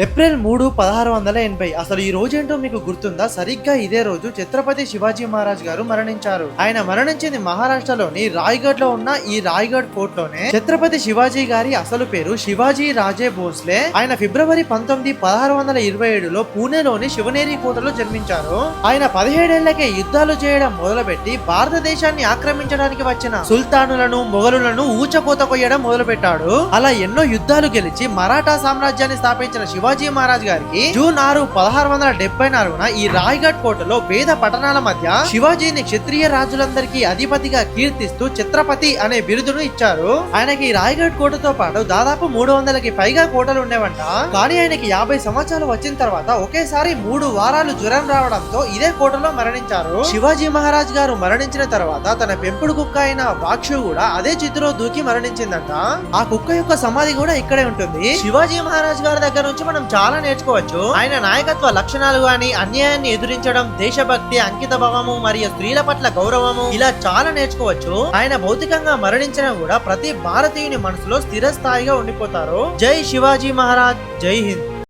April మూడు పదహారు వందల ఎనభై. అసలు ఈ రోజేంటో మీకు గుర్తుందా? సరిగ్గా ఇదే రోజు ఛత్రపతి శివాజీ మహారాజ్ గారు మరణించారు. ఆయన మరణించింది మహారాష్ట్రలోని రాయ్గఢ్లో ఉన్న ఈ రాయ్గఢ్ ఫోర్ట్లోనే ఛత్రపతి శివాజీ గారి అసలు పేరు శివాజీ రాజే భోస్లే. ఆయన ఫిబ్రవరి పంతొమ్మిది పదహారు వందల ఇరవై ఏడులో పూణేలోని శివనేరి కోటలో జన్మించారు. ఆయన పదిహేడేళ్ళకే యుద్ధాలు చేయడం మొదలుపెట్టి భారతదేశాన్ని ఆక్రమించడానికి వచ్చిన సుల్తానులను మొఘలులను ఊచకోత కొయ్యడం మొదలుపెట్టాడు. అలా ఎన్నో యుద్ధాలు గెలిచి మరాఠా సామ్రాజ్యాన్ని స్థాపించిన శివాజీ మహారాజ్ గారికి జూన్ ఆరు పదహారు వందల డెబ్బై నాలుగున ఈ రాయ్గఢ్ కోటలో వేద పట్టణాల మధ్య శివాజీని క్షత్రియ రాజులందరికీ అధిపతిగా కీర్తిస్తూ ఛత్రపతి అనే బిరుదును ఇచ్చారు. ఆయనకి రాయ్గఢ్ కోటతో పాటు దాదాపు మూడు వందలకి పైగా కోటలు ఉండేవంట. కానీ ఆయనకి యాభై సంవత్సరాలు వచ్చిన తర్వాత ఒకేసారి మూడు వారాలు జ్వరం రావడంతో ఇదే కోటలో మరణించారు. శివాజీ మహారాజ్ గారు మరణించిన తర్వాత తన పెంపుడు కుక్క అయిన వాక్షు కూడా అదే చిత్తులో దూకి మరణించిందంట. ఆ కుక్క యొక్క సమాధి కూడా ఇక్కడే ఉంటుంది. శివాజీ మహారాజ్ గారి దగ్గర నుంచి మనం చాలా నేర్చుకోవచ్చు. ఆయన నాయకత్వ లక్షణాలు గాని అన్యాయాన్ని ఎదురించడం దేశభక్తి అంకిత భావము మరియు స్త్రీల పట్ల గౌరవము ఇలా చాలా నేర్చుకోవచ్చు. ఆయన భౌతికంగా మరణించడం కూడా ప్రతి భారతీయుని మనసులో స్థిర స్థాయిగా ఉండిపోతారు. జై శివాజీ మహారాజ్. జై హింద్.